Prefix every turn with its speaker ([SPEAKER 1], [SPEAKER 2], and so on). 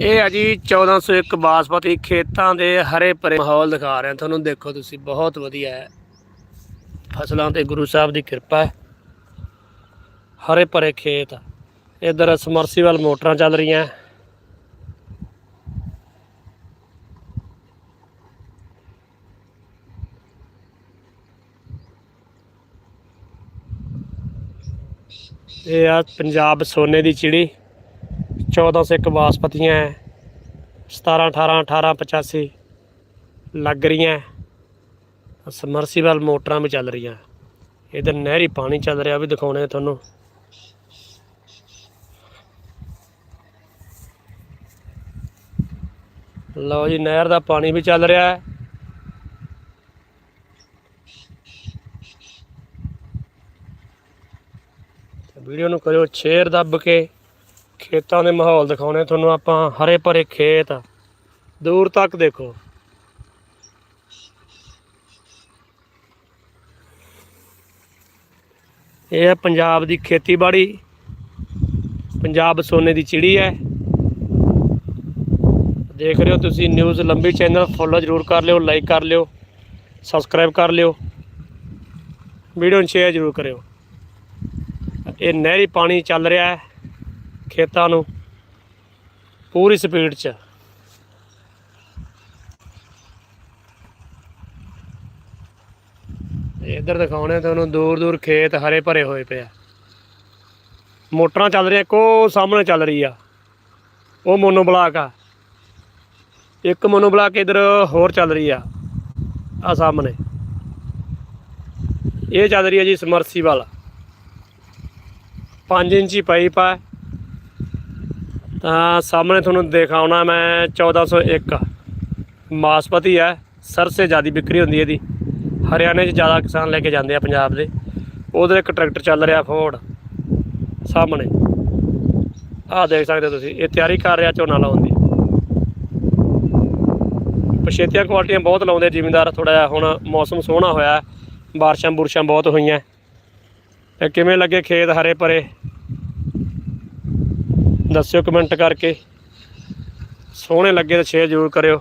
[SPEAKER 1] ਇਹ ਆ ਜੀ 1401 ਬਾਸਪਤੀ ਖੇਤਾਂ ਦੇ ਹਰੇ ਭਰੇ ਮਾਹੌਲ ਦਿਖਾ ਰਹੇ ਤੁਹਾਨੂੰ ਦੇਖੋ ਤੁਸੀਂ, ਬਹੁਤ ਵਧੀਆ ਹੈ। ਫਸਲਾਂ ਤੇ ਗੁਰੂ ਸਾਹਿਬ ਦੀ ਕਿਰਪਾ ਹੈ। ਹਰੇ ਭਰੇ ਖੇਤ। ਇਧਰ ਸਮਰਸੀਬਲ ਮੋਟਰਾਂ ਚੱਲ ਰਹੀਆਂ। ਇਹ ਆ ਪੰਜਾਬ ਸੋਨੇ ਦੀ ਚਿੜੀ। 1401 ਬਾਸਪਤੀਆਂ ਹੈ 17 18 18 85 ਲੱਗ ਰਹੀਆਂ। ਸਮਰਸੀਬਲ ਮੋਟਰਾਂ ਵੀ ਚੱਲ ਰਹੀਆਂ। ਇਧਰ ਨਹਿਰੀ ਪਾਣੀ ਚੱਲ ਰਿਹਾ, ਉਹ ਵੀ ਦਿਖਾਉਣੇ ਆ ਤੁਹਾਨੂੰ। ਲਓ ਜੀ, ਨਹਿਰ ਦਾ ਪਾਣੀ ਵੀ ਚੱਲ ਰਿਹਾ ਹੈ। ਵੀਡੀਓ ਨੂੰ ਕਰਿਓ ਸ਼ੇਅਰ ਦੱਬ ਕੇ। ਖੇਤਾਂ ਦੇ ਮਾਹੌਲ ਦਿਖਾਉਣੇ ਤੁਹਾਨੂੰ ਆਪਾਂ, ਹਰੇ ਭਰੇ ਖੇਤ। ਦੂਰ ਤੱਕ ਦੇਖੋ। ਇਹ ਹੈ ਪੰਜਾਬ ਦੀ ਖੇਤੀਬਾੜੀ। ਪੰਜਾਬ ਸੋਨੇ ਦੀ ਚਿੜੀ ਹੈ। ਦੇਖ ਰਹੇ ਹੋ ਤੁਸੀਂ ਨਿਊਜ਼ ਲੰਬੀ ਚੈਨਲ ਫੋਲੋ ਜ਼ਰੂਰ ਕਰ ਲਿਓ ਲਾਈਕ ਕਰ ਲਿਓ ਸਬਸਕ੍ਰਾਈਬ ਕਰ ਲਿਓ। ਵੀਡੀਓ ਨੂੰ ਸ਼ੇਅਰ ਜ਼ਰੂਰ ਕਰਿਓ। ਇਹ ਨਹਿਰੀ ਪਾਣੀ ਚੱਲ ਰਿਹਾ ਹੈ ਖੇਤਾਂ ਨੂੰ ਪੂਰੀ ਸਪੀਡ 'ਚ। ਇੱਧਰ ਦਿਖਾਉਣੇ ਤੁਹਾਨੂੰ ਦੂਰ ਦੂਰ ਖੇਤ ਹਰੇ ਭਰੇ ਹੋਏ ਪਏ ਆ। ਮੋਟਰਾਂ ਚੱਲ ਰਹੀਆਂ ਕੋ ਸਾਹਮਣੇ ਚੱਲ ਰਹੀ ਆ। ਉਹ ਮੋਨੋ ਬਲਾਕ ਆ। ਇੱਕ ਮੋਨੋ ਬਲਾਕ ਇਧਰ ਹੋਰ ਚੱਲ ਰਹੀ ਆ ਆ ਸਾਹਮਣੇ। ਇਹ ਚੱਲ ਰਹੀ ਹੈ ਜੀ ਸਮਰਸੀਬਲ 5 ਇੰਚੀ ਪਾਈਪ ਆ। ਤਾਂ ਸਾਹਮਣੇ ਤੁਹਾਨੂੰ ਦਿਖਾਉਣਾ ਮੈਂ 1401 ਮਾਸਪਤੀ ਹੈ ਸਰਸੇ ਜਿਆਦੀ ਵਿਕਰੀ ਹੁੰਦੀ ਇਹਦੀ। ਹਰਿਆਣੇ 'ਚ ਜ਼ਿਆਦਾ ਕਿਸਾਨ ਲੈ ਕੇ ਜਾਂਦੇ ਆ ਪੰਜਾਬ ਦੇ। ਉਧਰ ਇੱਕ ਟਰੈਕਟਰ ਚੱਲ ਰਿਹਾ ਫੋਰਡ, ਸਾਹਮਣੇ। ਆਹ ਦੇਖ ਸਕਦੇ ਹੋ ਤੁਸੀਂ, ਇਹ ਤਿਆਰੀ ਕਰ ਰਿਹਾ ਝੋਨਾ ਲਾਉਣ ਦੀ। ਪਛੇਤੀਆਂ ਕੁਆਲਟੀਆਂ ਬਹੁਤ ਲਾਉਂਦੇ ਜ਼ਿਮੀਂਦਾਰ ਥੋੜਾ ਜਿਹਾ ਹੁਣ ਮੌਸਮ ਸੋਹਣਾ ਹੋਇਆ ਬਾਰਿਸ਼ਾਂ ਬੁਰਸ਼ਾਂ ਬਹੁਤ ਹੋਈਆਂ ਤੇ ਕਿਵੇਂ ਲੱਗੇ ਖੇਤ ਹਰੇ ਭਰੇ? ਦੱਸਿਓ ਕਮੈਂਟ ਕਰਕੇ। ਸੋਹਣੇ ਲੱਗੇ ਤਾਂ ਸ਼ੇਅਰ ਜ਼ਰੂਰ ਕਰਿਓ।